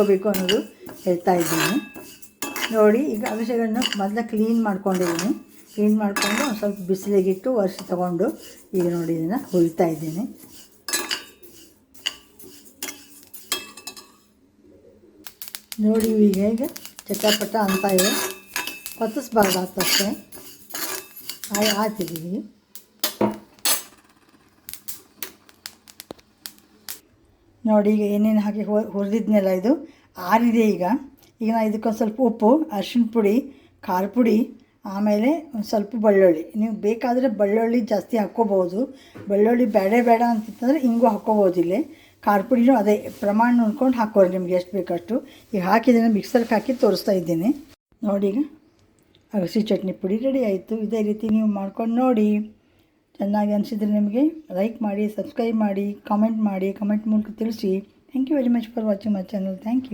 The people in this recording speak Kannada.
ಹೋಗಬೇಕು ಅನ್ನೋದು ಹೇಳ್ತಾ ಇದ್ದೀನಿ. ನೋಡಿ, ಈಗ ಅಗಸೆಗಳನ್ನ ಮೊದಲ ಕ್ಲೀನ್ ಮಾಡ್ಕೊಂಡಿದ್ದೀನಿ. ಕ್ಲೀನ್ ಮಾಡಿಕೊಂಡು ಒಂದು ಸ್ವಲ್ಪ ಬಿಸಿಲಿಗಿಟ್ಟು ವರ್ಷ ತಗೊಂಡು ಈಗ ನೋಡಿ ಇದನ್ನು ಹುರಿತಾ ಇದ್ದೀನಿ. ನೋಡಿ ಈಗ ಈಗ ಚಟಪಟ ಅಂತ ಇದೆ. ಹೊತ್ತಿಸ್ಬಾರ್ದು ಆತಷ್ಟೇ. ಆಯ್ ಹಾಕಿದ್ದೀವಿ ನೋಡಿ, ಈಗ ಏನೇನು ಹಾಕಿ ಹುರಿದಿದ್ನೆಲ್ಲ ಇದು? ಆರಿದೆ ಈಗ. ಈಗ ನಾನು ಇದಕ್ಕೊಂದು ಸ್ವಲ್ಪ ಉಪ್ಪು, ಅರಿಶಿಣ ಪುಡಿ, ಖಾರ ಪುಡಿ, ಆಮೇಲೆ ಒಂದು ಸ್ವಲ್ಪ ಬೆಳ್ಳುಳ್ಳಿ. ನೀವು ಬೇಕಾದರೆ ಬೆಳ್ಳುಳ್ಳಿ ಜಾಸ್ತಿ ಹಾಕ್ಕೋಬೋದು. ಬೆಳ್ಳುಳ್ಳಿ ಬೇಡ ಬೇಡ ಅಂತಂದರೆ ಹಿಂಗೂ ಹಾಕ್ಕೋಬೋದು ಇಲ್ಲಿ. ಖಾರ ಪುಡಿನೂ ಅದೇ ಪ್ರಮಾಣ ನೋಡ್ಕೊಂಡು ಹಾಕೋರಿ ನಿಮ್ಗೆ ಎಷ್ಟು ಬೇಕಷ್ಟು. ಈಗ ಹಾಕಿದ್ದೀನಿ ಮಿಕ್ಸರ್ಗೆ ಹಾಕಿ ತೋರಿಸ್ತಾ ಇದ್ದೀನಿ. ನೋಡಿ ಈಗ ಅಗಸಿ ಚಟ್ನಿ ಪುಡಿ ರೆಡಿ ಆಯಿತು. ಇದೇ ರೀತಿ ನೀವು ಮಾಡ್ಕೊಂಡು ನೋಡಿ. ಚೆನ್ನಾಗಿ ಅನಿಸಿದರೆ ನಿಮಗೆ ಲೈಕ್ ಮಾಡಿ ಸಬ್ಸ್ಕ್ರೈಬ್ ಮಾಡಿ ಕಾಮೆಂಟ್ ಮಾಡಿ ಕಮೆಂಟ್ ಮೂಲಕ ತಿಳಿಸಿ. Thank you very much for watching my channel thank you